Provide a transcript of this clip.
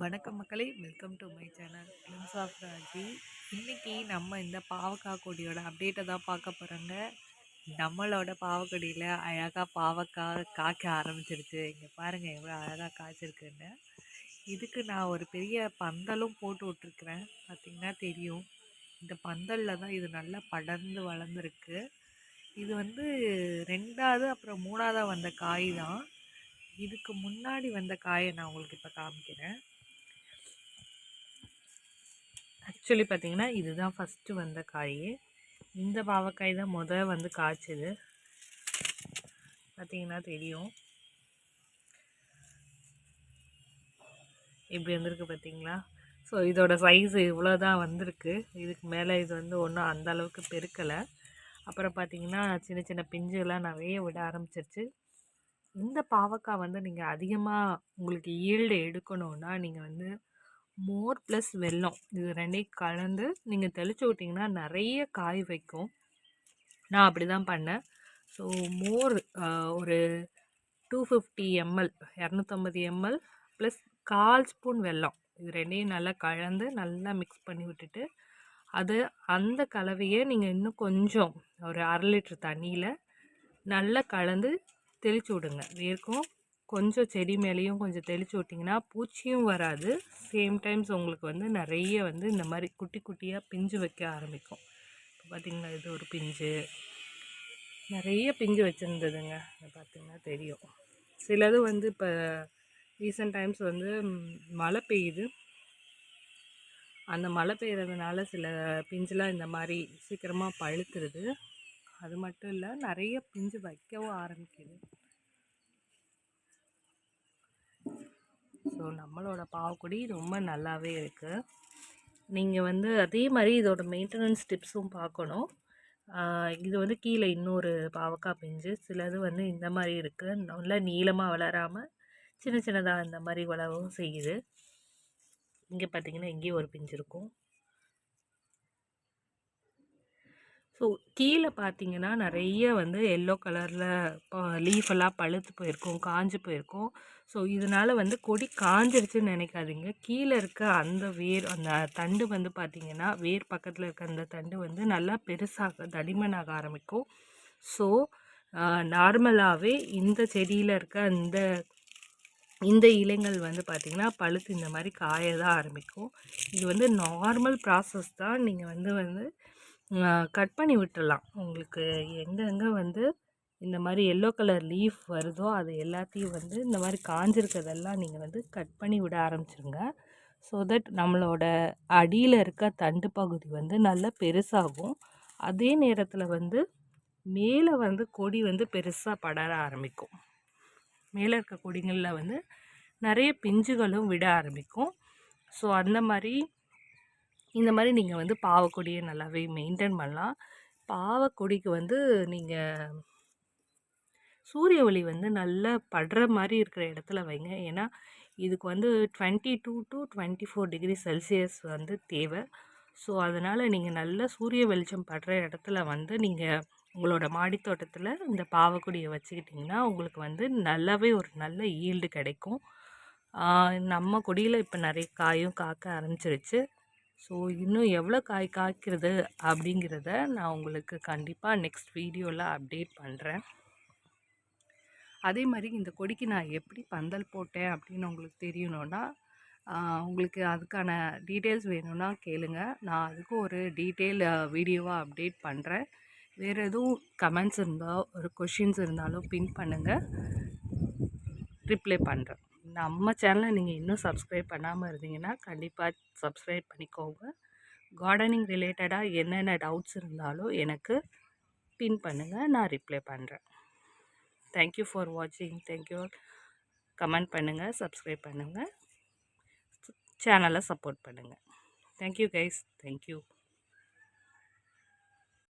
வணக்கம் மக்களே. Welcome to my channel glimpse of Raji இன்றைக்கி நம்ம இந்த பாவக்காய் கொடியோட அப்டேட்டை தான் பார்க்க போகிறோங்க நம்மளோட பாவக்கொடியில் அழகாக பாவக்காய் காய்க்க ஆரம்பிச்சிருச்சு. இங்கே பாருங்கள் எவ்வளோ அழகாக காய்ச்சிருக்குன்னு. இதுக்கு நான் ஒரு பெரிய பந்தலும் போட்டு விட்ருக்குறேன் பார்த்திங்கன்னா தெரியும். இந்த பந்தலில் தான் இது நல்லா படர்ந்து வளர்ந்துருக்கு. இது வந்து ரெண்டாவது அப்புறம் மூணாவதாக வந்த காய் தான். இதுக்கு முன்னாடி வந்த காயை நான் உங்களுக்கு இப்போ காமிக்கிறேன். ஆக்சுவலி பார்த்திங்கன்னா இதுதான் ஃபஸ்ட்டு வந்த காய். இந்த பாவக்காய் தான் முதல் வந்து காய்ச்சது. பார்த்திங்கன்னா தெரியும். இப்படி வந்திருக்கு பார்த்தீங்களா? ஸோ இதோட சைஸ் இவ்வளோ தான் வந்திருக்கு. இதுக்கு மேலே இது வந்து ஒன்றும் அந்த அளவுக்கு பெருக்கலை. அப்புறம் பார்த்திங்கன்னா சின்ன சின்ன பிஞ்சுலாம் நிறைய விட ஆரம்பிச்சிருச்சு. இந்த பாவக்காய் வந்து நீங்கள் அதிகமாக உங்களுக்கு ஈல்டு எடுக்கணுன்னா நீங்கள் வந்து மோர் ப்ளஸ் வெல்லம் இது ரெண்டையும் கலந்து நீங்கள் தெளித்து விட்டிங்கன்னா நிறைய காய் வைக்கும். நான் அப்படி தான் பண்ணேன். ஸோ மோர் ஒரு டூ ஃபிஃப்டி எம்எல் இரநூத்தம்பது எம்எல் ப்ளஸ் கால் ஸ்பூன் வெல்லம் இது ரெண்டையும் நல்லா கலந்து நல்லா மிக்ஸ் பண்ணி விட்டுட்டு அது அந்த கலவையை நீங்கள் இன்னும் கொஞ்சம் ஒரு அரை லிட்டர் தண்ணியில் நல்லா கலந்து தெளித்து விடுங்க. வேர்க்கும் கொஞ்சம் செடி மேலேயும் கொஞ்சம் தெளித்து விட்டிங்கன்னா பூச்சியும் வராது. சேம் டைம்ஸ் உங்களுக்கு வந்து நிறைய வந்து இந்த மாதிரி குட்டி குட்டியாக பிஞ்சு வைக்க ஆரம்பிக்கும். இப்போ பார்த்திங்கன்னா இது ஒரு பிஞ்சு. நிறைய பிஞ்சு வச்சுருந்ததுங்க. பார்த்திங்கன்னா தெரியும். சிலது வந்து இப்போ ரீசெண்ட் டைம்ஸ் வந்து மழை பெய்யுது. அந்த மழை பெய்கிறதுனால சில பிஞ்சுலாம் இந்த மாதிரி சீக்கிரமாக பழுத்துருது. அது மட்டும் இல்லை நிறைய பிஞ்சு வைக்கவும் ஆரம்பிக்குது. ஸோ நம்மளோட பாவக்குடி ரொம்ப நல்லாவே இருக்குது நீங்கள் வந்து அதே மாதிரி இதோட மெயின்டெனன்ஸ் டிப்ஸும் பார்க்கணும். இது வந்து கீழே இன்னொரு பாவக்காய் பிஞ்சு சிலது வந்து இந்த மாதிரி இருக்குது நல்லா நீளமாக வளராமல் சின்ன சின்னதாக இந்த மாதிரி வளரவும் செய்யுது. இங்கே பார்த்தீங்கன்னா இங்கேயும் ஒரு பிஞ்சு இருக்கும். ஸோ கீழே பார்த்தீங்கன்னா நிறைய வந்து எல்லோ கலரில் லீஃபெல்லாம் பழுத்து போயிருக்கும் காஞ்சு போயிருக்கும். ஸோ இதனால் வந்து கொடி காஞ்சிருச்சுன்னு நினைக்காதீங்க. கீழே இருக்க அந்த வேர் அந்த தண்டு வந்து பார்த்திங்கன்னா வேர் பக்கத்தில் இருக்க அந்த தண்டு வந்து நல்லா பெருசாக தடிமனாக ஆரம்பிக்கும். ஸோ நார்மலாகவே இந்த செடியில் இருக்க அந்த இந்த இலைங்கள் வந்து பார்த்திங்கன்னா பழுத்து இந்த மாதிரி காய தான் ஆரம்பிக்கும். இது வந்து நார்மல் ப்ராசஸ் தான். நீங்கள் வந்து வந்து கட் பண்ணி விட்டுடலாம் உங்களுக்கு எங்கெங்கே வந்து இந்த மாதிரி எல்லோ கலர் லீஃப் வருதோ அது எல்லாத்தையும் வந்து இந்த மாதிரி காஞ்சிருக்கிறதெல்லாம் நீங்கள் வந்து கட் பண்ணி விட ஆரம்பிச்சிருங்க. ஸோ தட் நம்மளோட அடியில் இருக்க தண்டு பகுதி வந்து நல்லா பெருசாகும். அதே நேரத்தில் வந்து மேலே வந்து கொடி வந்து பெருசாக படர ஆரம்பிக்கும். மேலே இருக்க கொடிகளில் வந்து நிறைய பிஞ்சுகளும் விட ஆரம்பிக்கும். ஸோ அந்த மாதிரி இந்த மாதிரி நீங்கள் வந்து பாவக்கொடியை நல்லாவே மெயின்டைன் பண்ணலாம். பாவக்கொடிக்கு வந்து நீங்கள் சூரிய ஒளி வந்து நல்லா படுற மாதிரி இருக்கிற இடத்துல வைங்க. ஏன்னா இதுக்கு வந்து twenty two to twenty four degree Celsius வந்து தேவை. ஸோ அதனால் நீங்கள் நல்ல சூரிய வெளிச்சம் படுற இடத்துல வந்து நீங்கள் உங்களோட மாடித்தோட்டத்தில் இந்த பாவக்குடியை வச்சுக்கிட்டிங்கன்னா உங்களுக்கு வந்து நல்லாவே ஒரு நல்ல ஈல்டு கிடைக்கும். நம்ம கொடியில் இப்போ நிறைய காயும் காக்க ஆரம்பிச்சிருச்சு. ஸோ இன்னும் எவ்வளோ காய் காய்க்கிறது அப்படிங்கிறத நான் உங்களுக்கு கண்டிப்பாக நெக்ஸ்ட் வீடியோவில் அப்டேட் பண்ணுறேன் அதே மாதிரி இந்த கொடிக்கு நான் எப்படி பந்தல் போட்டேன் அப்படின்னு உங்களுக்கு தெரியணுன்னா உங்களுக்கு அதுக்கான டீட்டெயில்ஸ் வேணும்னா கேளுங்க. நான் அதுக்கு ஒரு டீட்டெயில் வீடியோவாக அப்டேட் பண்ணுறேன் வேறு எதுவும் கமெண்ட்ஸ் இருந்தால் ஒரு கொஷின்ஸ் இருந்தாலும் பின் பண்ணுங்கள் ரிப்ளை பண்ணுறேன் நம்ம சேனலை நீங்கள் இன்னும் சப்ஸ்கிரைப் பண்ணாமல் இருந்தீங்கன்னா கண்டிப்பாக சப்ஸ்கிரைப் பண்ணிக்கோங்க. கார்டனிங் ரிலேட்டடாக என்னென்ன டவுட்ஸ் இருந்தாலும் எனக்கு பின் பண்ணுங்கள் நான் ரிப்ளை பண்ணுறேன் தேங்க்யூ ஃபார் வாட்சிங் தேங்க்யூ கமெண்ட் பண்ணுங்கள் சப்ஸ்கிரைப் பண்ணுங்கள் சேனலை சப்போர்ட் பண்ணுங்கள் தேங்க்யூ கைஸ் தேங்க்யூ